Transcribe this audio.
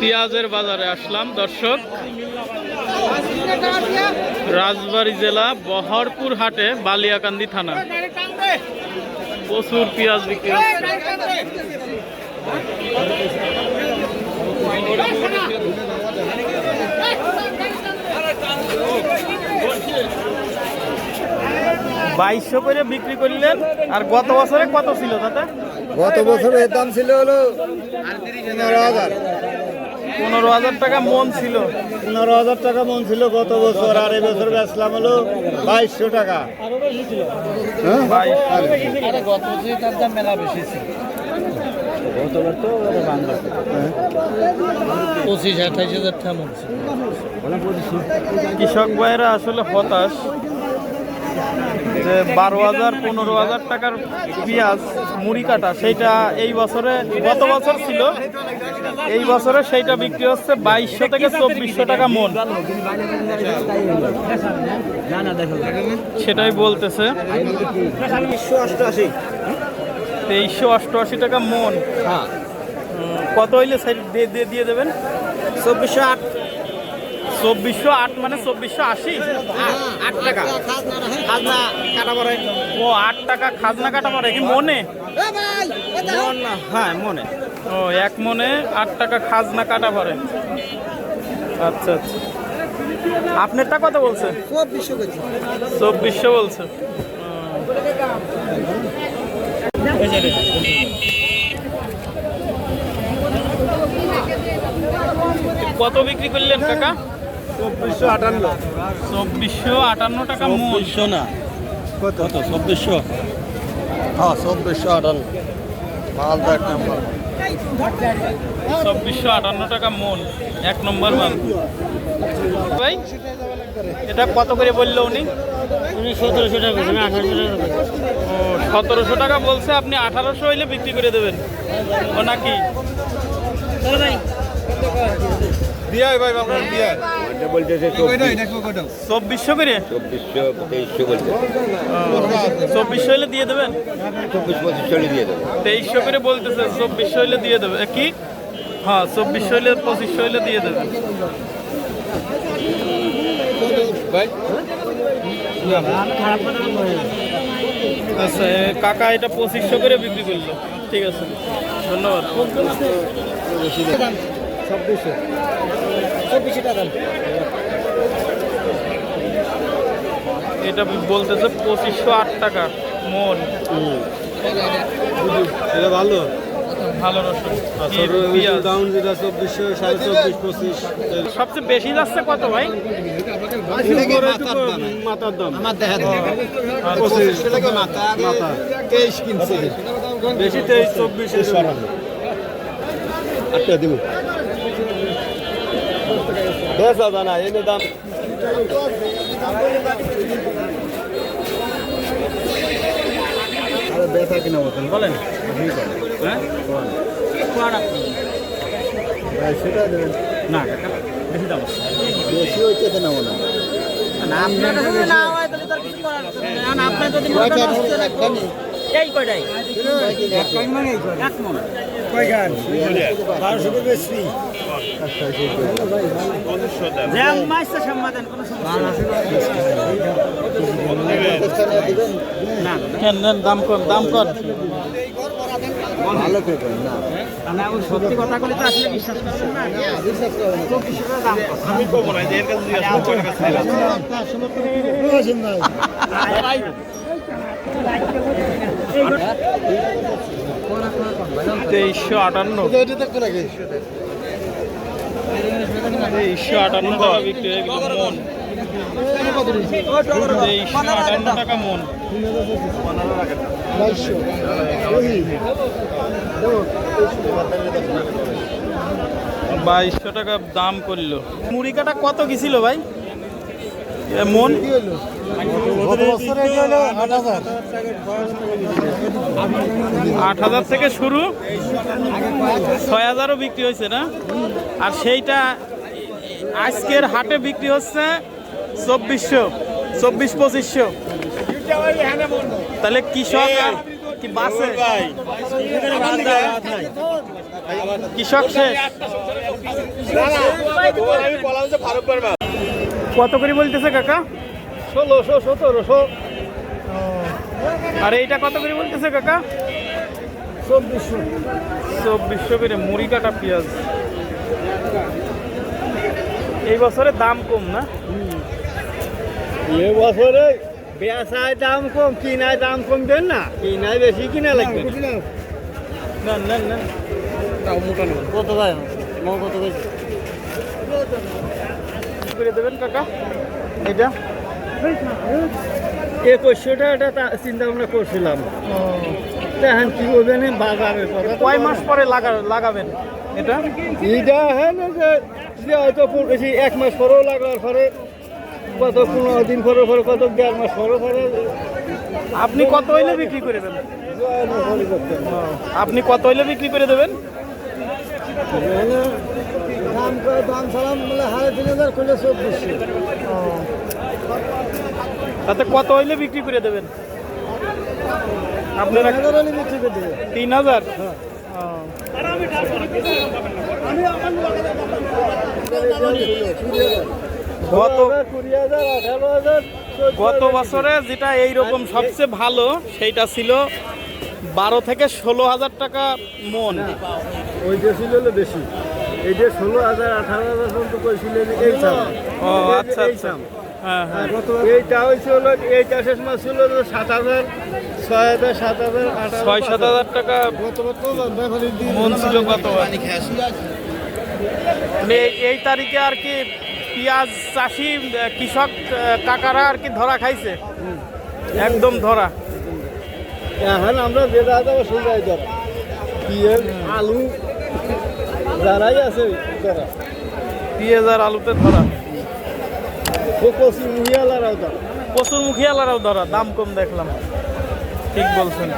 পেঁয়াজের বাজারে আসলাম দর্শক। রাজবাড়ী জেলা বহরপুর হাটে বালিয়াকান্দি থানা। প্রচুর পেঁয়াজ বিক্রি হচ্ছে। বাইশশো করে বিক্রি করলেন। আর গত বছরে কত ছিল দাদা? গত বছর এর দাম ছিল হলো পনেরো হাজার। পনেরো হাজার টাকা মন ছিল। পনেরো হাজার টাকা মন ছিল গত বছর আর এবছর বেচলাম হলো বাইশশো টাকা। হ্যাঁ? বাইশ পঁচিশ আঠাইশ হাজার টাকা মন ছিল। কৃষক ভাইয়েরা আসলে হতাশ। যে বারো হাজার পনেরো হাজার টাকার পেঁয়াজ মুড়ি কাটা সেইটা এই বছরে গত বছর ছিল। এই বছরে সেইটা বিক্রি হচ্ছে বাইশশো থেকে চব্বিশশো টাকা মন। সেটাই বলতেছে। তেইশশো অষ্টআশি টাকা মন। হুম, কত হইলে সাইড দিয়ে দিয়ে- দিয়ে দেবেন? চব্বিশশো আট। চব্বিশশো আট মানে চব্বিশশো আশি? আট টাকা। খাজনা কাটা পড়ে। ও আট টাকা খাজনা কাটা পড়ে। কি মনে? হ্যাঁ মনে। ও এক মনে আট টাকা খাজনা কাটা পড়ে। আচ্ছা আচ্ছা। আপনারটা কত বলছে? চব্বিশশো বলছে। কত বিক্রি করলেন কাকা? চব্বিশশো আটান্ন। চব্বিশশো আটান্ন টাকা চব্বিশশো না। কত? চব্বিশশো। হ্যাঁ চব্বিশশো আটান্ন। মালদা এক নম্বর। চব্বিশশো আটান্ন টাকা মন এক নম্বর মাল। ভাই এটা কত করে বলল উনি? উনি সতেরোশো টাকা আঠারোশো টাকা ও সতেরোশো টাকা বলছে আপনি আঠারোশো হইলে বিক্রি করে দেবেন। ও নাকি? ভাই আপনার বিয়াই বলতেছে চব্বিশশো করে? চব্বিশশো তেইশশো বলতে ও, চব্বিশশো হইলে দিয়ে দেবেন? চব্বিশ দিয়ে দেবো। তেইশশো করে বলতেছে চব্বিশশো হইলে দিয়ে দেবে। কি? হ্যাঁ চব্বিশশো হইলে পঁচিশশো হইলে দিয়ে দেবে। আচ্ছা কাকা এটা পঁচিশশো করে বিক্রি করল। ঠিক আছে ধন্যবাদ। চব্বিশশো চব্বিশশো টাকা। এটা বলতেছে পঁচিশশো আট টাকা মন এটা ভালো? ভালো রসুন দাম যেটা চব্বিশশো সাড়ে চব্বিশ পঁচিশ। সবচেয়ে বেশি যাচ্ছে কত ভাই? মাথার দাম। আমার দেখা পঁচিশ মাথা তেইশ কিনছে। বেশি তেইশ চব্বিশ আটটা দিব বেশ দাদা না এনে দাম আরে বেচা কিনা মতন বলেন হ্যাঁ সেটা দেবেন না বেশি দাম। বেশি হইতে নেব না এই কয়টাই বারোশো বেশি নেন নেন দাম কর দাম কর। ভালো করে না। সত্যি কথা বলে তো আসলে বিশ্বাস করছেন না। বিশ্বাস করেন আমি কব না যে এর কাছে জিজ্ঞাসা করো, কয়টা কাছে নিলাম। আসেন ভাই। তেইশশো আটান্ন। তেইশশো আটান্ন টাকা বিক্রি মন। তেইশশো আটান্ন টাকা মন। বাইশশো। টাকা দাম করল। মুড়ি কাটা কত গেছিল ভাই? মন আট হাজার। আট হাজার থেকে শুরু। ছয় হাজারও বিক্রি হয়েছে না? আর সেইটা আজকের হাটে বিক্রি হচ্ছে চব্বিশশো চব্বিশ পঁচিশশো। তাহলে কৃষক আর কি বাসে? কৃষক শেষ? কত করে বলতেছে কাকা? ষোলোশো সতেরোশো। আর এইটা কত করে বলতেছে কাকা? চব্বিশশো। চব্বিশশো করে মুড়ি কাটা পেঁয়াজ। এই বছরে দাম কম না? এ বছরে বেচায় দাম কম কিনায় দাম কম দেন না। কিনায় বেশি কিনা লাগবে না। না না কত ভাই কত বেশি করে দেবেন কাকা এটা চিন্তা ভাবনা করছিলাম দেখেন কি করবেন বাজারের কথা কয় মাস পরে লাগা লাগাবেন এটা হ্যাঁ যে হয়তো এক মাস পরেও লাগার পরে কত পনেরো দিন পরে পরে কত দেড় মাস পরে পরে আপনি কত হইলে বিক্রি করে দেবেন আপনি কত হইলে বিক্রি করে দেবেন দাম দাম সালাম বলে সাড়ে তিন হাজার করলে চব্বিশশো তাতে কত হইলে বিক্রি করে দেবেন? আপনারা হাজার হলে বিক্রি করে দেবে। তিন হাজার? গত আঠারো হাজার গত বছরে যেটা এইরকম সবচেয়ে ভালো সেইটা ছিল বারো থেকে ষোলো হাজার টাকা মন। ওইটা ছিল হলো বেশি। এই যে ষোলো হাজার আঠারো হাজার পর্যন্ত করেছিলেন এই ও আচ্ছা আচ্ছা। হ্যাঁ হ্যাঁ। এইটা হয়েছে হলো এই চাষের মাছ ছিল সাত হাজার ছয় হাজার সাত হাজার আট ছয় সাত হাজার টাকা মন ছিল কত? এই- তারিখে আর কি পেঁয়াজ চাষি কৃষক কাকারা আর কি ধরা খাইছে? একদম ধরা। এখন আমরা যে দাদা সোজাই আলু যারাই আছে ধরা পেঁয়াজ আর আলুতে ধরা। ও কচি মুহিয়ালারাও ধরা প্রচুর মুখিয়ালারাও ধরা দাম কম দেখলাম। ঠিক বলছেন।